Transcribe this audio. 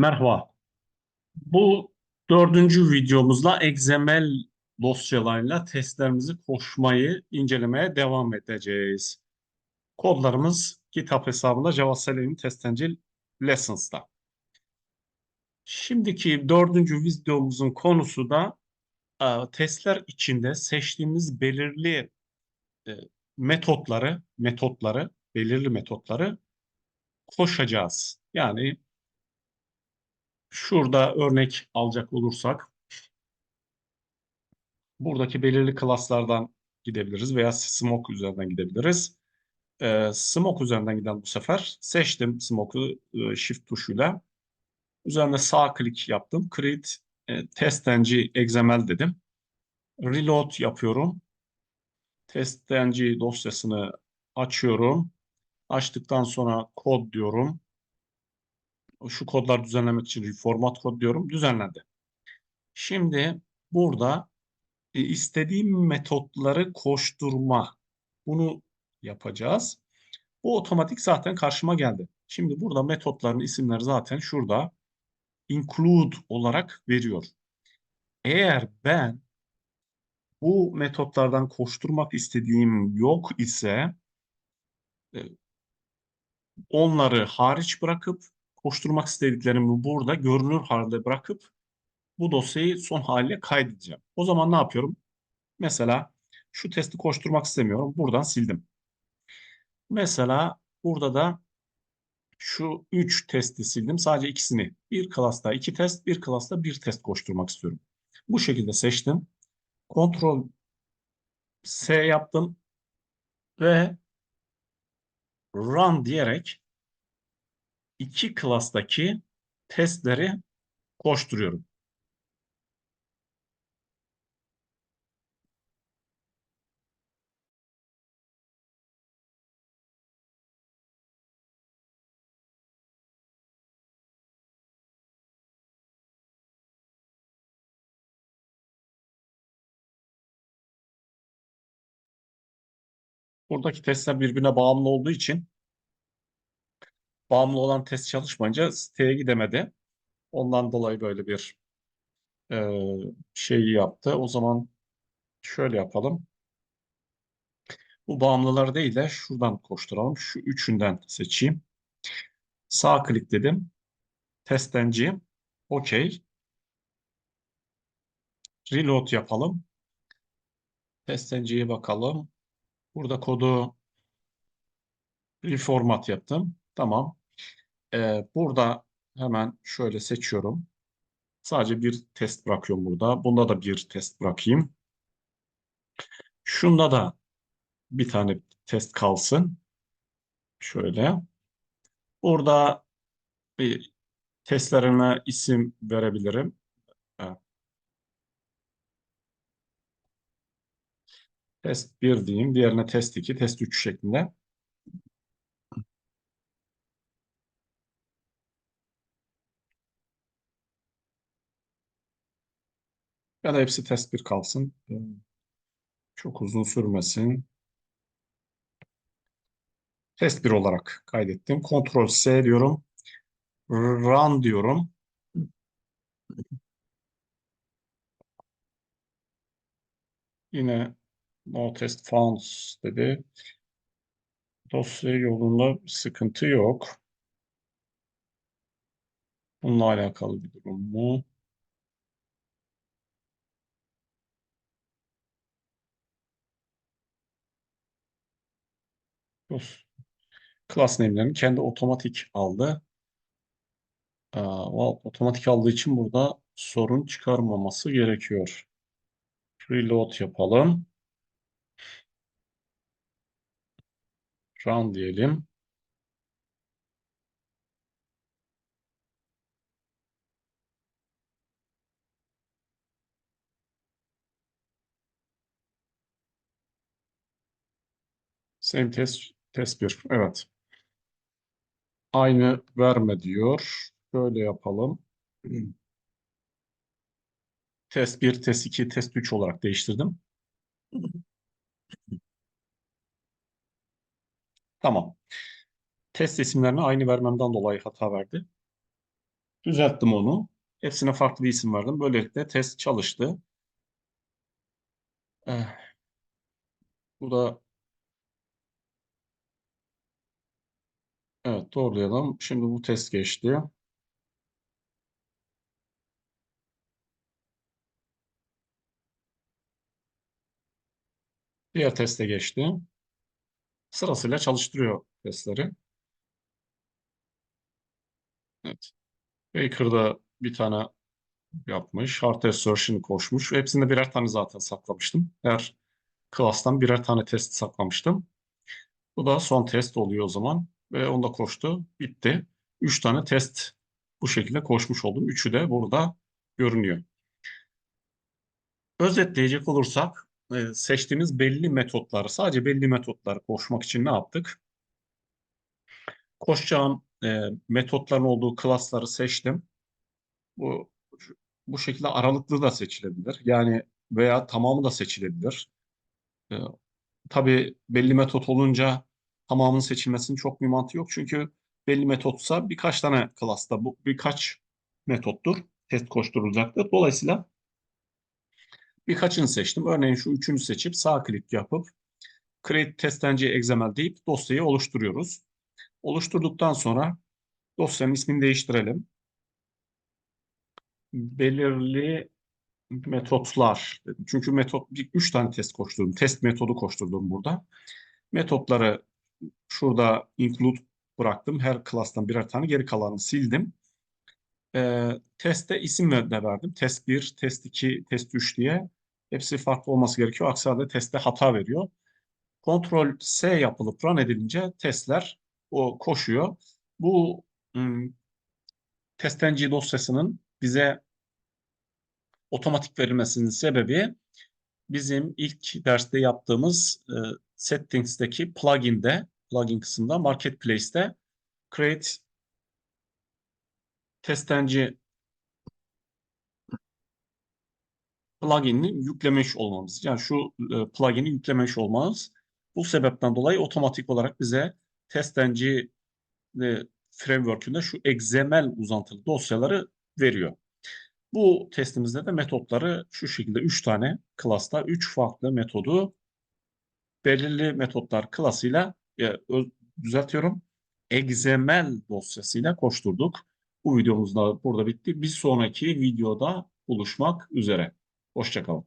Merhaba. Bu dördüncü videomuzda XML dosyalarıyla testlerimizi koşmayı incelemeye devam edeceğiz. Kodlarımız GitHub hesabında Java Selenium Testencil Lessons'ta. Şimdiki dördüncü videomuzun konusu da e, testler içinde seçtiğimiz belirli e, metotları, metotları, belirli metotları koşacağız. Yani Şurada örnek alacak olursak buradaki belirli klaslardan gidebiliriz veya smoke üzerinden gidebiliriz. Ee, smoke üzerinden giden bu sefer seçtim smoke'u e, shift tuşuyla. Üzerine sağ klik yaptım. Create e, testng XML dedim. Reload yapıyorum. Testng dosyasını açıyorum. Açtıktan sonra kod diyorum. Şu kodlar düzenlemek için reformat kod diyorum. Düzenlendi. Şimdi burada e, istediğim metotları koşturma. Bunu yapacağız. Bu otomatik zaten karşıma geldi. Şimdi burada metotların isimleri zaten şurada include olarak veriyor. Eğer ben bu metotlardan koşturmak istediğim yok ise e, onları hariç bırakıp koşturmak istediklerimi burada görünür halde bırakıp bu dosyayı son haline kaydedeceğim. O zaman ne yapıyorum? Mesela şu testi koşturmak istemiyorum. Buradan sildim. Mesela burada da şu 3 testi sildim. Sadece ikisini. Bir klasta 2 test, bir klasta 1 test koşturmak istiyorum. Bu şekilde seçtim. Ctrl S yaptım ve run diyerek iki klastaki testleri koşturuyorum. Buradaki testler birbirine bağımlı olduğu için bağımlı olan test çalışmayınca siteye gidemedi. Ondan dolayı böyle bir e, şeyi yaptı. O zaman şöyle yapalım. Bu bağımlıları değil de şuradan koşturalım. Şu üçünden seçeyim. Sağ klik dedim. Testenci. OK. Reload yapalım. Testenciye bakalım. Burada kodu reformat yaptım. Tamam. Ee, burada hemen şöyle seçiyorum. Sadece bir test bırakıyorum burada. Bunda da bir test bırakayım. Şunda da bir tane test kalsın. Şöyle. Burada bir testlerime isim verebilirim. Test 1 diyeyim. Diğerine test 2, test 3 şeklinde. Ya da hepsi test 1 kalsın. Çok uzun sürmesin. Test 1 olarak kaydettim. Ctrl S diyorum. Run diyorum. Yine no test found dedi. Dosya yolunda sıkıntı yok. Bununla alakalı bir durum mu? Class name'lerini kendi otomatik aldı. Aa, otomatik aldığı için burada sorun çıkarmaması gerekiyor. Reload yapalım. Run diyelim. Same test, test 1. Evet. Aynı verme diyor. Böyle yapalım. Test 1, test 2, test 3 olarak değiştirdim. Tamam. Test isimlerini aynı vermemden dolayı hata verdi. Düzelttim onu. Hepsine farklı bir isim verdim. Böylelikle test çalıştı. Eh, bu da evet doğrulayalım. Şimdi bu test geçti. Diğer teste geçti. Sırasıyla çalıştırıyor testleri. Evet. Baker'da bir tane yapmış. Hard assertion koşmuş. Hepsinde birer tane zaten saklamıştım. Her class'tan birer tane test saklamıştım. Bu da son test oluyor o zaman. Ve onda koştu. Bitti. Üç tane test bu şekilde koşmuş oldum. Üçü de burada görünüyor. Özetleyecek olursak e, seçtiğimiz belli metotları, sadece belli metotları koşmak için ne yaptık? Koşacağım e, metotların olduğu klasları seçtim. Bu bu şekilde aralıklı da seçilebilir. Yani veya tamamı da seçilebilir. E, tabii belli metot olunca tamamının seçilmesinin çok bir mantığı yok. Çünkü belli metotsa birkaç tane klasta bu birkaç metottur. Test koşturulacaktır. Dolayısıyla birkaçını seçtim. Örneğin şu üçünü seçip sağ klik yapıp Create Test XML deyip dosyayı oluşturuyoruz. Oluşturduktan sonra dosyanın ismini değiştirelim. Belirli metotlar. Çünkü metot, üç tane test koşturdum. Test metodu koşturdum burada. Metotları şurada include bıraktım. Her class'tan birer tane geri kalanını sildim. E, teste isim de verdim. Test 1, test 2, test 3 diye. Hepsi farklı olması gerekiyor. Aksi halde testte hata veriyor. Ctrl S yapılıp run edilince testler o koşuyor. Bu ım, testenci dosyasının bize otomatik verilmesinin sebebi bizim ilk derste yaptığımız e, settings'teki plugin'de, plugin kısmında marketplace'te create testenci plugin'i yüklemiş olmamız. Yani şu e, plugin'i yüklemiş olmamız bu sebepten dolayı otomatik olarak bize testenci e, framework'ünde şu XML uzantılı dosyaları veriyor. Bu testimizde de metotları şu şekilde 3 tane class'ta 3 farklı metodu belirli metotlar klasıyla e, düzeltiyorum XML dosyasıyla koşturduk. Bu videomuz da burada bitti. Bir sonraki videoda buluşmak üzere. Hoşçakalın.